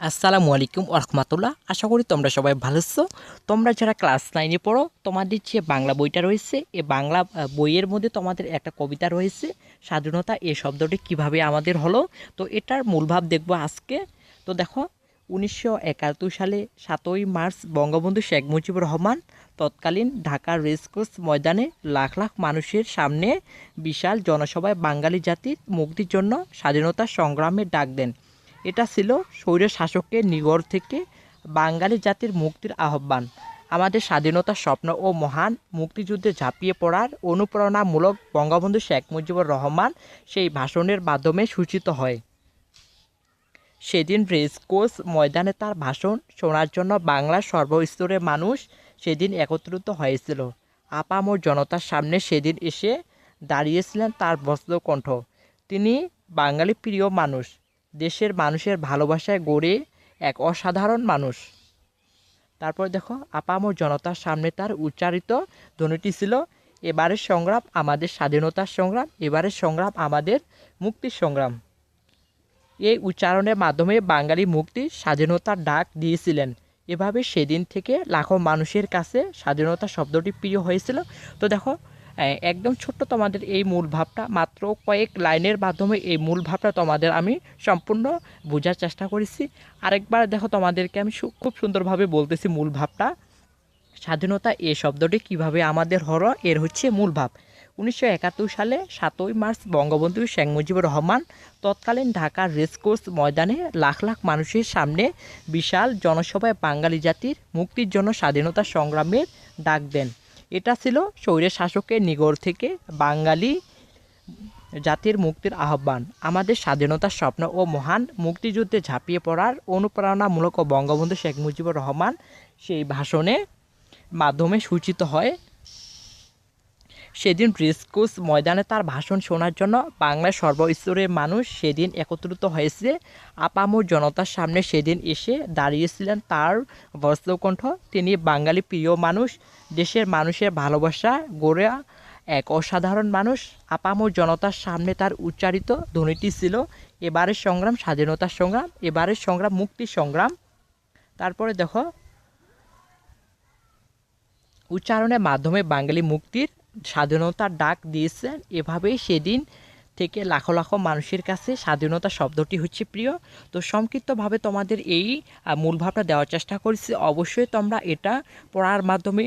আসসালামু আলাইকুম রহমতুল্লাহ আশা করি তোমরা সবাই ভালো আছো। তোমরা যারা ক্লাস নাইনে পড়ো, তোমাদের যে বাংলা বইটা রয়েছে, এ বাংলা বইয়ের মধ্যে তোমাদের একটা কবিতা রয়েছে, স্বাধীনতা এ শব্দটি কীভাবে আমাদের হলো, তো এটার মূলভাব দেখব আজকে। তো দেখো, উনিশশো একাত্তর সালে সাতই মার্চ বঙ্গবন্ধু শেখ মুজিবুর রহমান তৎকালীন ঢাকার রেসকোর্স ময়দানে লাখ লাখ মানুষের সামনে বিশাল জনসভায় বাঙালি জাতির মুক্তির জন্য স্বাধীনতা সংগ্রামের ডাক দেন। এটা ছিল স্বৈর শাসকের নিগড় থেকে বাঙালি জাতির মুক্তির আহ্বান। আমাদের স্বাধীনতার স্বপ্ন ও মহান মুক্তিযুদ্ধে ঝাঁপিয়ে পড়ার অনুপ্রেরণামূলক বঙ্গবন্ধু শেখ মুজিবুর রহমান সেই ভাষণের মাধ্যমে সূচিত হয়। সেদিন রেসকোর্স ময়দানে তার ভাষণ শোনার জন্য বাংলার সর্বস্তরের মানুষ সেদিন একত্রিত হয়েছিল। আপামর জনতার সামনে সেদিন এসে দাঁড়িয়েছিলেন তার বস্ত্রকণ্ঠ তিনি বাঙালি প্রিয় মানুষ। দেশের মানুষের ভালোবাসায় গড়ে এক অসাধারণ মানুষ। তারপর দেখো, আপামর জনতার সামনে তার উচ্চারিত ধ্বনিটি ছিল, এবারের সংগ্রাম আমাদের স্বাধীনতার সংগ্রাম, এবারের সংগ্রাম আমাদের মুক্তির সংগ্রাম। এই উচ্চারণের মাধ্যমে বাঙালি মুক্তি স্বাধীনতার ডাক দিয়েছিলেন। এভাবে সেদিন থেকে লাখো মানুষের কাছে স্বাধীনতা শব্দটি প্রিয় হয়েছিল। তো দেখো একদম ছোট্ট তোমাদের এই মূল ভাবটা, মাত্র কয়েক লাইনের মাধ্যমে এই মূল ভাবটা তোমাদের আমি সম্পূর্ণ বোঝার চেষ্টা করেছি। আরেকবার দেখো তোমাদেরকে আমি খুব সুন্দরভাবে বলতেছি মূল ভাবটা। স্বাধীনতা এ শব্দটি কীভাবে আমাদের হলো এর হচ্ছে মূল ভাব। উনিশশো একাত্তর সালে সাতই মার্চ বঙ্গবন্ধু শেখ মুজিবুর রহমান তৎকালীন ঢাকার রেসকোর্স ময়দানে লাখ লাখ মানুষের সামনে বিশাল জনসভায় বাঙালি জাতির মুক্তির জন্য স্বাধীনতা সংগ্রামের ডাক দেন। এটা ছিল শৈরের শাসকের নিগড় থেকে বাঙালি জাতির মুক্তির আহ্বান। আমাদের স্বাধীনতার স্বপ্ন ও মহান মুক্তিযুদ্ধে ঝাঁপিয়ে পড়ার অনুপ্রেরণামূলক বঙ্গবন্ধু শেখ মুজিবুর রহমান সেই ভাষণে মাধ্যমে সূচিত হয় সেদিন রেসকোর্স ময়দানে তার ভাষণ শোনার জন্য বাংলার সর্বস্তরের মানুষ সেদিন একত্রিত হয়েছে। আপামর জনতার সামনে সেদিন এসে দাঁড়িয়েছিলেন তার বস্ত্রকণ্ঠ তিনি বাঙালি প্রিয় মানুষ, দেশের মানুষের ভালোবাসা গড়ে এক অসাধারণ মানুষ। আপামর জনতার সামনে তার উচ্চারিত ধ্বনিটি ছিল, এবারের সংগ্রাম স্বাধীনতার সংগ্রাম, এবারের সংগ্রাম মুক্তির সংগ্রাম। তারপরে দেখো, উচ্চারণের মাধ্যমে বাঙালি মুক্তির স্বাধীনতার ডাক দিয়েছেন। এভাবেই সেদিন থেকে লাখো লাখো মানুষের কাছে স্বাধীনতা শব্দটি হচ্ছে প্রিয়। তো সংক্ষিপ্তভাবে তোমাদের এই মূল ভাবটা দেওয়ার চেষ্টা করেছি। অবশ্যই তোমরা এটা পড়ার মাধ্যমে